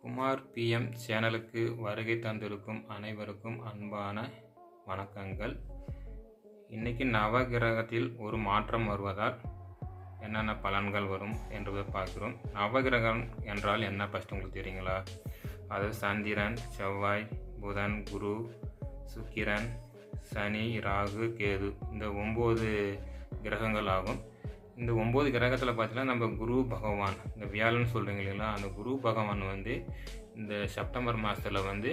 Kumar PM சேனலுக்கு வருகை தந்திருக்கும் அனைவருக்கும் அன்பான வணக்கங்கள். இன்னைக்கு நவகிரகத்தில் ஒரு மாற்றம் வருவதால் என்னென்ன பலன்கள் வரும் என்பதை பார்க்கிறோம். நவகிரகம் என்றால் என்ன ஃபஸ்ட் உங்களுக்கு தெரியுங்களா? அது சந்திரன் செவ்வாய் புதன் குரு சுக்கிரன் சனி ராகு கேது. இந்த ஒம்பது கிரகங்கள் ஆகும் இந்த ஒம்பது கிரகத்தில் பார்த்தீங்கன்னா நம்ம குரு பகவான் இந்த வியாழன் சொல்கிறீங்க இல்லைங்களா அந்த குரு பகவான் வந்து இந்த செப்டம்பர் மாதத்தில் வந்து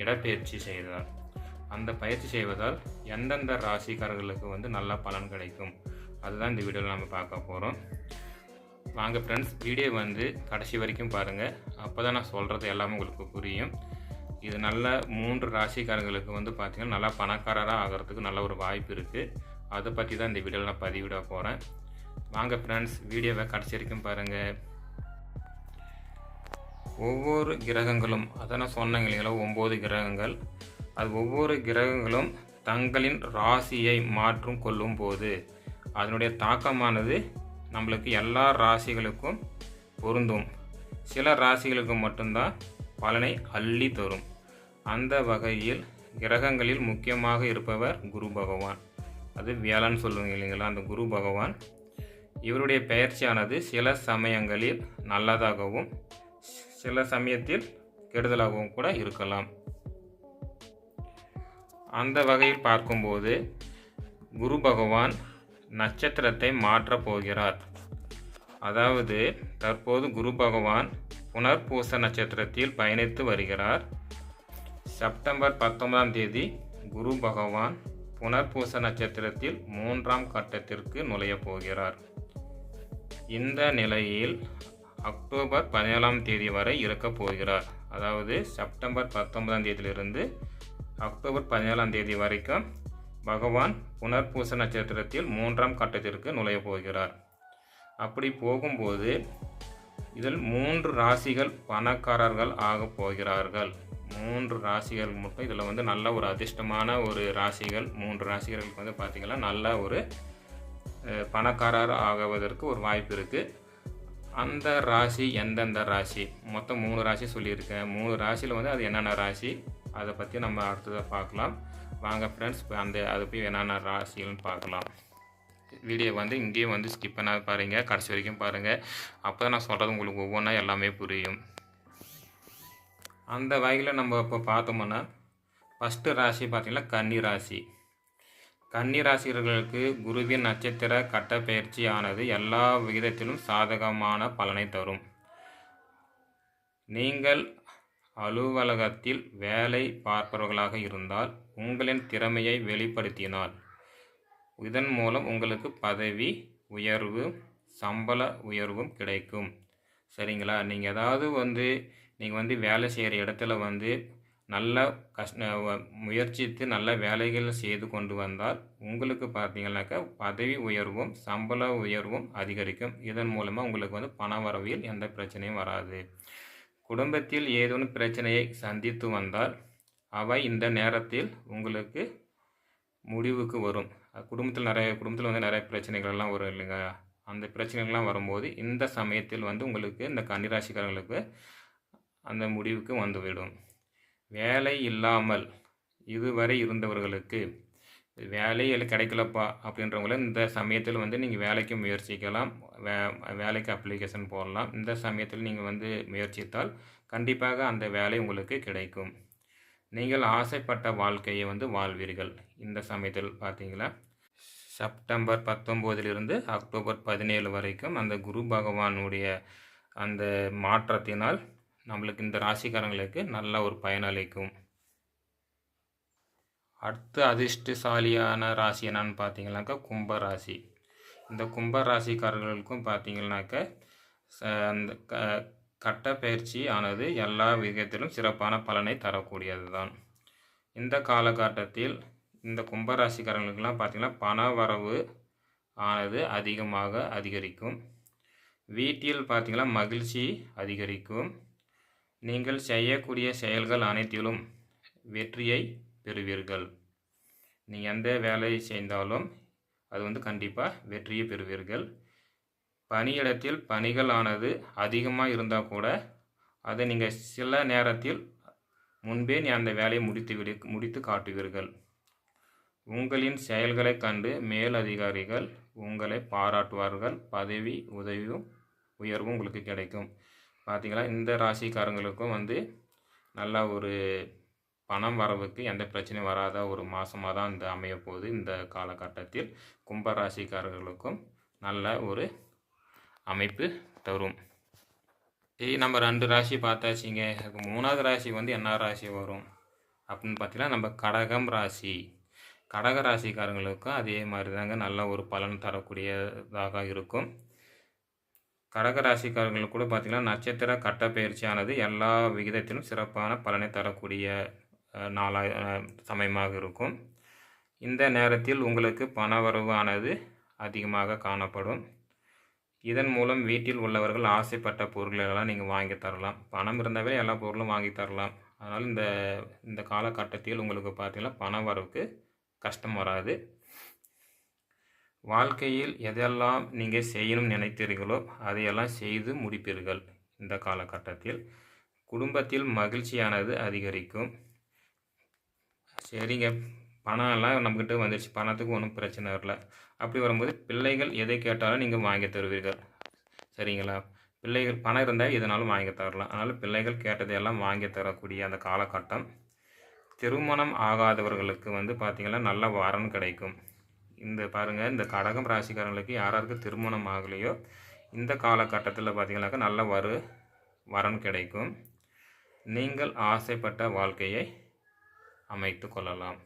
இடப்பெயர்ச்சி செய்தார். அந்த பயிற்சி செய்வதால் எந்தெந்த ராசிக்காரர்களுக்கு வந்து நல்ல பலன் கிடைக்கும்? அதுதான் இந்த வீடியோவில் நம்ம பார்க்க போகிறோம் வாங்க ஃப்ரெண்ட்ஸ் வீடியோ வந்து கடைசி வரைக்கும் பாருங்கள் அப்போ தான் நான் சொல்கிறது எல்லாமே உங்களுக்கு புரியும். இது நல்ல மூன்று ராசிக்காரர்களுக்கு வந்து பார்த்திங்கன்னா நல்லா பணக்காரராக ஆகிறதுக்கு நல்ல ஒரு வாய்ப்பு இருக்குது அதை பற்றி தான் இந்த வீடியோவில் நான் பதிவிட போகிறேன் வாங்க ஃப்ரெண்ட்ஸ் வீடியோவை கடைசி வரைக்கும் பாருங்கள் ஒவ்வொரு கிரகங்களும் அதான் நான் சொன்னேங்க இல்லைங்களா ஒம்பது கிரகங்கள். அது ஒவ்வொரு கிரகங்களும் தங்களின் ராசியை மாற்றும் கொள்ளும் போது அதனுடைய தாக்கமானது நம்மளுக்கு எல்லா ராசிகளுக்கும் பொருந்தும். சில ராசிகளுக்கு மட்டும்தான் பலனை அள்ளி தரும். அந்த வகையில் கிரகங்களில் முக்கியமாக இருப்பவர் குரு பகவான். அது வியாழன் சொல்லுவீங்க இல்லைங்களா அந்த குரு பகவான். இவருடைய பெயர்ச்சியானது சில சமயங்களில் நல்லதாகவும் சில சமயத்தில் கெடுதலாகவும் கூட இருக்கலாம். அந்த வகையில் பார்க்கும்போது குரு பகவான் நட்சத்திரத்தை மாற்றப் போகிறார். அதாவது தற்போது குரு பகவான் புனர்பூச நட்சத்திரத்தில் பயணித்து வருகிறார். செப்டம்பர் பத்தொன்பதாம் தேதி குரு பகவான் புனர்பூச நட்சத்திரத்தில் மூன்றாம் கட்டத்திற்கு நுழையப் போகிறார். இந்த நிலையில் அக்டோபர் பதினேழாம் தேதி வரை இருக்கப் போகிறார். அதாவது செப்டம்பர் பத்தொன்பதாம் தேதியிலிருந்து அக்டோபர் பதினேழாம் தேதி வரைக்கும் பகவான் புனர்பூச நட்சத்திரத்தில் மூன்றாம் கட்டத்திற்கு நுழையப் போகிறார். அப்படி போகும்போது இதில் மூன்று ராசிகள் பணக்காரர்கள் ஆகப் போகிறார்கள். மூன்று ராசிகள் மட்டும் இதில் வந்து நல்ல ஒரு அதிர்ஷ்டமான ஒரு ராசிகள் மூன்று ராசிகளுக்கு வந்து பார்த்திங்கன்னா நல்ல ஒரு பணக்காரர் ஆகுவதற்கு ஒரு வாய்ப்பு இருக்குது அந்த ராசி எந்தெந்த ராசி? மொத்தம் மூணு ராசி சொல்லியிருக்கேன். மூணு ராசியில் வந்து அது என்னென்ன ராசி? அதை பற்றி நம்ம அடுத்ததாக பார்க்கலாம். வாங்க ஃப்ரெண்ட்ஸ் அந்த அது போய் என்னென்ன ராசிகள்னு பார்க்கலாம். வீடியோ வந்து இங்கேயும் வந்து ஸ்கிப் பண்ணாத பாருங்கள் கடைசி வரைக்கும் பாருங்கள் அப்போ தான் நான் சொல்கிறது உங்களுக்கு ஒவ்வொன்றா எல்லாமே புரியும். அந்த வகையில் நம்ம இப்போ பார்த்தோம்னா ஃபஸ்ட்டு ராசி பார்த்திங்கன்னா கன்னி ராசி. கன்னிராசிகர்களுக்கு குருவின் நட்சத்திர கட்ட ஆனது எல்லா விகிதத்திலும் சாதகமான பலனை தரும். நீங்கள் அலுவலகத்தில் வேலை பார்ப்பவர்களாக இருந்தால் உங்களின் திறமையை வெளிப்படுத்தினால் இதன் மூலம் உங்களுக்கு பதவி உயர்வு சம்பள உயர்வும் கிடைக்கும். சரிங்களா? நீங்கள் ஏதாவது வந்து நீங்கள் வந்து வேலை செய்கிற இடத்துல வந்து நல்ல கஷ்ட முயற்சித்து நல்ல வேலைகள் செய்து கொண்டு வந்தால் உங்களுக்கு பார்த்தீங்கன்னாக்கா பதவி உயர்வும் சம்பள உயர்வும் அதிகரிக்கும். இதன் மூலமாக உங்களுக்கு வந்து பண வரவில் எந்த பிரச்சனையும் வராது. குடும்பத்தில் ஏதேனும் பிரச்சனையை சந்தித்து வந்தால் அவை இந்த நேரத்தில் உங்களுக்கு முடிவுக்கு வரும். குடும்பத்தில் நிறைய குடும்பத்தில் வந்து நிறைய பிரச்சனைகள் எல்லாம் வரும் இல்லைங்க அந்த பிரச்சனைகள்லாம் வரும்போது இந்த சமயத்தில் வந்து உங்களுக்கு இந்த கன்னிராசிக்காரங்களுக்கு அந்த முடிவுக்கு வந்துவிடும் வேலை இல்லாமல் இதுவரை இருந்தவர்களுக்கு வேலை இல்லை கிடைக்கலப்பா அப்படின்றவங்கள இந்த சமயத்தில் வந்து நீங்கள் வேலைக்கு முயற்சிக்கலாம். வே வேலைக்கு அப்ளிகேஷன் போடலாம். இந்த சமயத்தில் நீங்கள் வந்து முயற்சித்தால் கண்டிப்பாக அந்த வேலை உங்களுக்கு கிடைக்கும். நீங்கள் ஆசைப்பட்ட வாழ்க்கையை வந்து வாழ்வீர்கள். இந்த சமயத்தில் பார்த்தீங்களா? செப்டம்பர் பத்தொம்போதிலிருந்து அக்டோபர் பதினேழு வரைக்கும் அந்த குரு பகவானுடைய அந்த மாற்றத்தினால் நம்மளுக்கு இந்த ராசிக்காரங்களுக்கு நல்ல ஒரு பயனளிக்கும் அடுத்த அதிர்ஷ்டசாலியான ராசி என்னன்னு பார்த்தீங்கன்னாக்கா கும்ப ராசி இந்த கும்ப ராசிக்காரர்களுக்கும் பார்த்தீங்கன்னாக்கா ச- அந்த க கட்ட பயிற்சி ஆனது எல்லா விதத்திலும் சிறப்பான பலனை தரக்கூடியது தான் இந்த காலகட்டத்தில் இந்த கும்ப ராசிக்காரங்களுக்கெல்லாம் பார்த்தீங்கன்னா பண வரவு ஆனது அதிகமாக அதிகரிக்கும். வீட்டில் பார்த்தீங்கன்னா மகிழ்ச்சி அதிகரிக்கும். நீங்கள் செய்யக்கூடிய செயல்கள் அனைத்திலும் வெற்றியை பெறுவீர்கள். நீங்கள் எந்த வேலையை செய்தாலும் அது வந்து கண்டிப்பாக வெற்றியை பெறுவீர்கள். பணியிடத்தில் பணிகள் ஆனது அதிகமாக இருந்தால் கூட அதை நீங்கள் சில நேரத்தில் முன்பே நீ அந்த வேலையை முடித்து விடு முடித்து காட்டுவீர்கள். உங்களின் செயல்களை கண்டு மேல் அதிகாரிகள் உங்களை பாராட்டுவார்கள். பதவி உதவியும் உயர்வும் உங்களுக்கு கிடைக்கும். பார்த்தீங்களா இந்த ராசிக்காரங்களுக்கும் வந்து நல்ல ஒரு பணம் வரவுக்கு எந்த பிரச்சனையும் வராத ஒரு மாதமாக தான் இந்த அமைய போகுது. இந்த காலகட்டத்தில் கும்ப ராசிக்காரர்களுக்கும் நல்ல ஒரு அமைப்பு தரும். சரி நம்ம ரெண்டு ராசி பார்த்தாச்சிங்க. மூணாவது ராசி வந்து என்ன ராசி வரும்? அப்படின்னு பார்த்தீங்கன்னா நம்ம கடகம் ராசி. கடக ராசிக்காரங்களுக்கும் அதே மாதிரி தாங்க நல்ல ஒரு பலன் தரக்கூடியதாக இருக்கும். கடக ராசிக்காரங்களுக்கு கூட பார்த்திங்கன்னா நட்சத்திர கட்ட பயிற்சியானது எல்லா விகிதத்திலும் சிறப்பான பலனை தரக்கூடிய நாளாக சமயமாக இருக்கும். இந்த நேரத்தில் உங்களுக்கு பண வரவானது அதிகமாக காணப்படும். இதன் மூலம் வீட்டில் உள்ளவர்கள் ஆசைப்பட்ட பொருள்களெல்லாம் நீங்கள் வாங்கி தரலாம். பணம் இருந்தாவே எல்லா பொருளும் வாங்கி தரலாம். அதனால் இந்த இந்த காலகட்டத்தில் உங்களுக்கு பார்த்திங்கன்னா பண வரவுக்கு கஷ்டம் வராது. வாழ்க்கையில் எதெல்லாம் நீங்கள் செய்யணும் நினைத்தீர்களோ அதையெல்லாம் செய்து முடிப்பீர்கள். இந்த காலகட்டத்தில் குடும்பத்தில் மகிழ்ச்சியானது அதிகரிக்கும். சரிங்க. பணம் எல்லாம் நம்மக்கிட்ட வந்துடுச்சு பணத்துக்கு ஒன்றும் பிரச்சனை வரல. அப்படி வரும்போது பிள்ளைகள் எதை கேட்டாலும் நீங்கள் வாங்கி தருவீர்கள். சரிங்களா? பிள்ளைகள் பணம் இருந்தால் எதனாலும் வாங்கி தரலாம். அதனால் பிள்ளைகள் கேட்டதையெல்லாம் வாங்கி தரக்கூடிய அந்த காலகட்டம் திருமணம் ஆகாதவர்களுக்கு வந்து பார்த்திங்கன்னா நல்ல வரன் கிடைக்கும். இந்த பாருங்கள் இந்த கடகம் ராசிக்காரங்களுக்கு யாராருக்கு திருமணம் ஆகலையோ இந்த காலகட்டத்தில் பார்த்திங்கனாக்கா நல்ல வரு வரன் கிடைக்கும். நீங்கள் ஆசைப்பட்ட வாழ்க்கையை அமைத்து கொள்ளலாம்.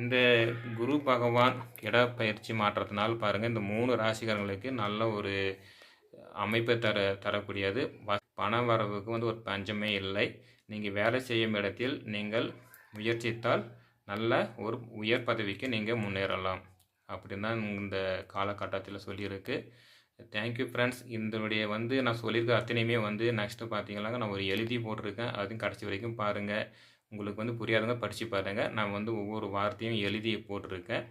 இந்த குரு பகவான் இடப்பயிற்சி மாற்றத்தினால் பாருங்கள் இந்த மூணு ராசிக்காரங்களுக்கு நல்ல ஒரு அமைப்பை தர தரக்கூடியது. பண வரவுக்கு வந்து ஒரு பஞ்சமே இல்லை. நீங்கள் வேலை செய்யும் இடத்தில் நீங்கள் முயற்சித்தால் நல்ல ஒரு உயர் பதவிக்கு நீங்கள் முன்னேறலாம். அப்படின்னு தான் இந்த காலகட்டத்தில் சொல்லியிருக்கு. தேங்க்யூ ஃப்ரெண்ட்ஸ் இதனுடைய வந்து நான் சொல்லியிருக்க அத்தனையுமே வந்து நெக்ஸ்ட்டு பார்த்தீங்கன்னா நான் ஒரு எழுதி போட்டிருக்கேன். அதுவும் கடைசி வரைக்கும் பாருங்கள் உங்களுக்கு வந்து புரியாதவங்க படித்து பாருங்கள் நான் வந்து ஒவ்வொரு வார்த்தையும் எழுதி போட்டிருக்கேன்.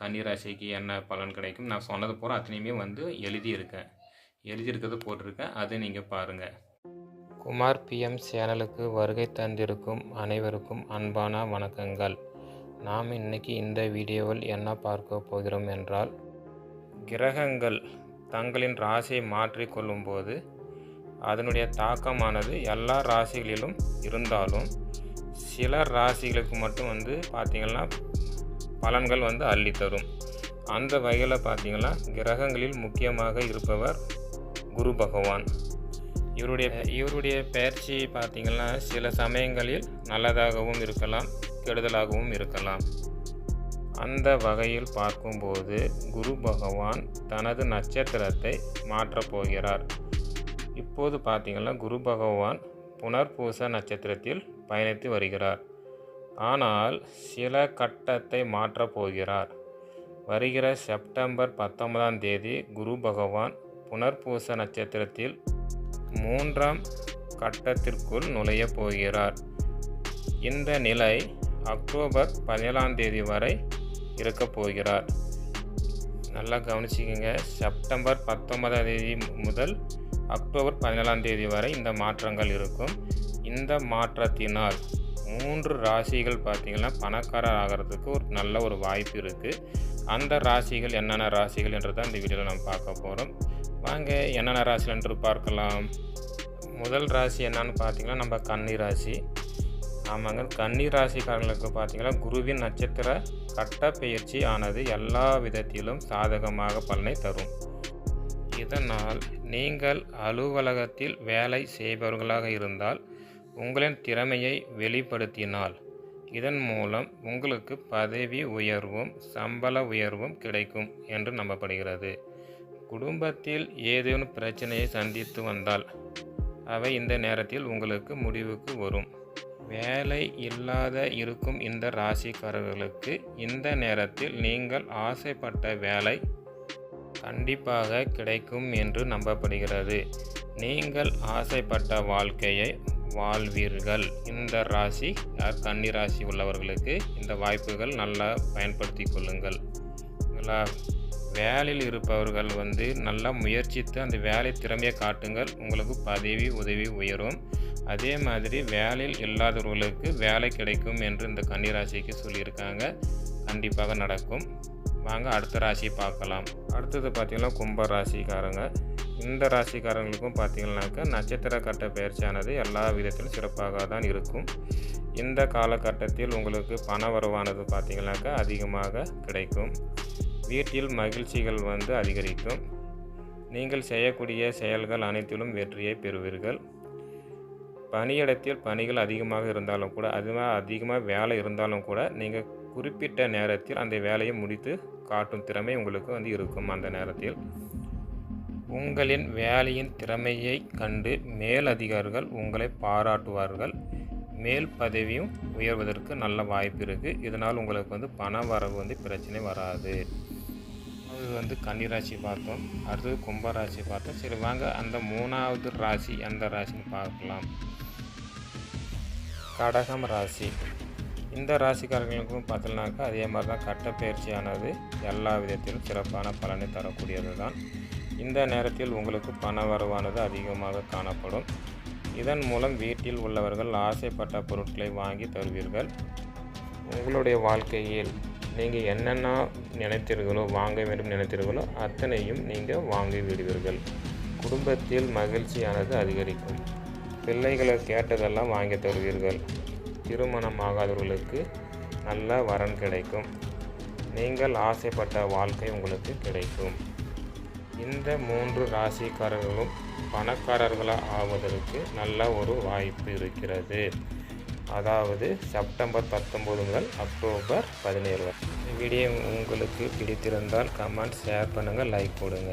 கன்னிராசிக்கு என்ன பலன் கிடைக்கும்? நான் சொன்னது போகிற அத்தனையுமே வந்து எழுதியிருக்கேன். எழுதியிருக்கிறத போட்டிருக்கேன். அதை நீங்கள் பாருங்கள் குமார் பிஎம் சேனலுக்கு வருகை தந்திருக்கும் அனைவருக்கும் அன்பான வணக்கங்கள். நாம் இன்னைக்கு இந்த வீடியோவில் என்ன பார்க்க போகிறோம் என்றால் கிரகங்கள் தங்களின் ராசியை மாற்றிக்கொள்ளும்போது அதனுடைய தாக்கமானது எல்லா ராசிகளிலும் இருந்தாலும் சில ராசிகளுக்கு மட்டும் வந்து பார்த்திங்கன்னா பலன்கள் வந்து அள்ளி தரும் அந்த வகையில் பார்த்திங்கன்னா கிரகங்களில் முக்கியமாக இருப்பவர் குரு பகவான். இவருடைய இவருடைய பயிற்சி பார்த்திங்கன்னா சில சமயங்களில் நல்லதாகவும் இருக்கலாம். கெடுதலாகவும் இருக்கலாம். அந்த வகையில் பார்க்கும்போது குரு பகவான் தனது நட்சத்திரத்தை மாற்றப் போகிறார். இப்போது பார்த்திங்கன்னா குரு பகவான் புனர்பூச நட்சத்திரத்தில் பயணித்து வருகிறார். ஆனால் சில கட்டத்தை மாற்றப் போகிறார். வருகிற செப்டம்பர் பத்தொன்பதாம் தேதி குரு பகவான் புனர்பூச நட்சத்திரத்தில் மூன்றாம் கட்டத்திற்குள் நுழையப் போகிறார். இந்த நிலை அக்டோபர் பதினேழாம் தேதி வரை இருக்க போகிறார். நல்லா கவனிச்சிக்கங்க. செப்டம்பர் பத்தொன்பதாம் தேதி முதல் அக்டோபர் பதினேழாம் தேதி வரை இந்த மாற்றங்கள் இருக்கும். இந்த மாற்றத்தினால் மூன்று ராசிகள் பார்த்திங்கன்னா பணக்காரர் ஆகிறதுக்கு ஒரு நல்ல ஒரு வாய்ப்பு இருக்குது அந்த ராசிகள் என்னென்ன ராசிகள் என்று தான் இந்த வீடியோவில் நம்ம பார்க்க போகிறோம் வாங்க என்னென்ன ராசிகள் என்று பார்க்கலாம். முதல் ராசி என்னன்னு பார்த்திங்கன்னா நம்ம கன்னி ராசி. ஆமாங்க. கன்னி ராசிக்காரர்களுக்கு பார்த்தீங்கன்னா குருவின் நட்சத்திர கட்ட பயிற்சி ஆனது எல்லா விதத்திலும் சாதகமாக பலனை தரும். இதனால் நீங்கள் அலுவலகத்தில் வேலை செய்பவர்களாக இருந்தால் உங்களின் திறமையை வெளிப்படுத்தினால் இதன் மூலம் உங்களுக்கு பதவி உயர்வும் சம்பள உயர்வும் கிடைக்கும் என்று நம்பப்படுகிறது. குடும்பத்தில் ஏதேனும் பிரச்சனையை சந்தித்து வந்தால் அவை இந்த நேரத்தில் உங்களுக்கு முடிவுக்கு வரும். வேலை இல்லாத இருக்கும் இந்த ராசிக்காரர்களுக்கு இந்த நேரத்தில் நீங்கள் ஆசைப்பட்ட வேலை கண்டிப்பாக கிடைக்கும் என்று நம்பப்படுகிறது. நீங்கள் ஆசைப்பட்ட வாழ்க்கையை வாழ்வீர்கள். இந்த ராசி கன்னி ராசி உள்ளவர்களுக்கு இந்த வாய்ப்புகள் நல்லா பயன்படுத்தி கொள்ளுங்கள். நல்லா வேலையில் இருப்பவர்கள் வந்து நல்லா முயற்சித்து அந்த வேலை திறமையை காட்டுங்கள். உங்களுக்கு பதவி உதவி உயரும். அதே மாதிரி வேலையில் இல்லாதவர்களுக்கு வேலை கிடைக்கும் என்று இந்த கன்னிராசிக்கு சொல்லியிருக்காங்க. கண்டிப்பாக நடக்கும். வாங்க அடுத்த ராசியை பார்க்கலாம். அடுத்தது பார்த்திங்கன்னா கும்ப ராசிக்காரங்க. இந்த ராசிக்காரங்களுக்கும் பார்த்திங்கனாக்கா நட்சத்திர கட்ட பயிற்சியானது எல்லா விதத்திலும் சிறப்பாக தான் இருக்கும். இந்த காலகட்டத்தில் உங்களுக்கு பண வரவானது பார்த்திங்கனாக்கா அதிகமாக கிடைக்கும். வீட்டில் மகிழ்ச்சிகள் வந்து அதிகரிக்கும். நீங்கள் செய்யக்கூடிய செயல்கள் அனைத்திலும் வெற்றியை பெறுவீர்கள். பணியிடத்தில் பணிகள் அதிகமாக இருந்தாலும் கூட அதுவாக அதிகமாக வேலை இருந்தாலும் கூட நீங்கள் குறிப்பிட்ட நேரத்தில் அந்த வேலையை முடித்து காட்டும் திறமை உங்களுக்கு வந்து இருக்கும் அந்த நேரத்தில். உங்களின் வேலையின் திறமையை கண்டு மேல் அதிகாரிகள் உங்களை பாராட்டுவார்கள். மேல் பதவியும் உயர்வதற்கு நல்ல வாய்ப்பு இருக்குது இதனால் உங்களுக்கு வந்து பண வரவு வந்து பிரச்சனை வராது. அது வந்து கன்னிராசி பார்த்தோம். அடுத்தது கும்பராசி பார்த்தோம். சரி வாங்க. அந்த மூணாவது ராசி எந்த ராசின்னு பார்க்கலாம். கடகம் ராசி. இந்த ராசிக்காரர்களுக்கும் பார்த்தோம்னாக்கா அதே மாதிரி தான் கட்டப்பயிற்சியானது எல்லா விதத்திலும் சிறப்பான பலனை தரக்கூடியது தான் இந்த நேரத்தில் உங்களுக்கு பண வரவானது அதிகமாக காணப்படும். இதன் மூலம் வீட்டில் உள்ளவர்கள் ஆசைப்பட்ட பொருட்களை வாங்கி தருவீர்கள். உங்களுடைய வாழ்க்கையில் நீங்கள் என்னென்ன நினைத்தீர்களோ வாங்க வேண்டும் நினைத்தீர்களோ அத்தனையும் நீங்கள் வாங்கி விடுவீர்கள். குடும்பத்தில் மகிழ்ச்சியானது அதிகரிக்கும். பிள்ளைகளை கேட்டதெல்லாம் வாங்கி தருவீர்கள். திருமணம் ஆகாதவர்களுக்கு நல்ல வரன் கிடைக்கும். நீங்கள் ஆசைப்பட்ட வாழ்க்கை உங்களுக்கு கிடைக்கும். இந்த மூன்று ராசிக்காரர்களும் பணக்காரர்களாக ஆவதற்கு நல்ல ஒரு வாய்ப்பு இருக்கிறது. அதாவது செப்டம்பர் பத்தொம்போது முதல் அக்டோபர் பதினேழு வரை. வீடியோ உங்களுக்கு பிடித்திருந்தால் கமெண்ட் ஷேர் பண்ணுங்கள் லைக் போடுங்க.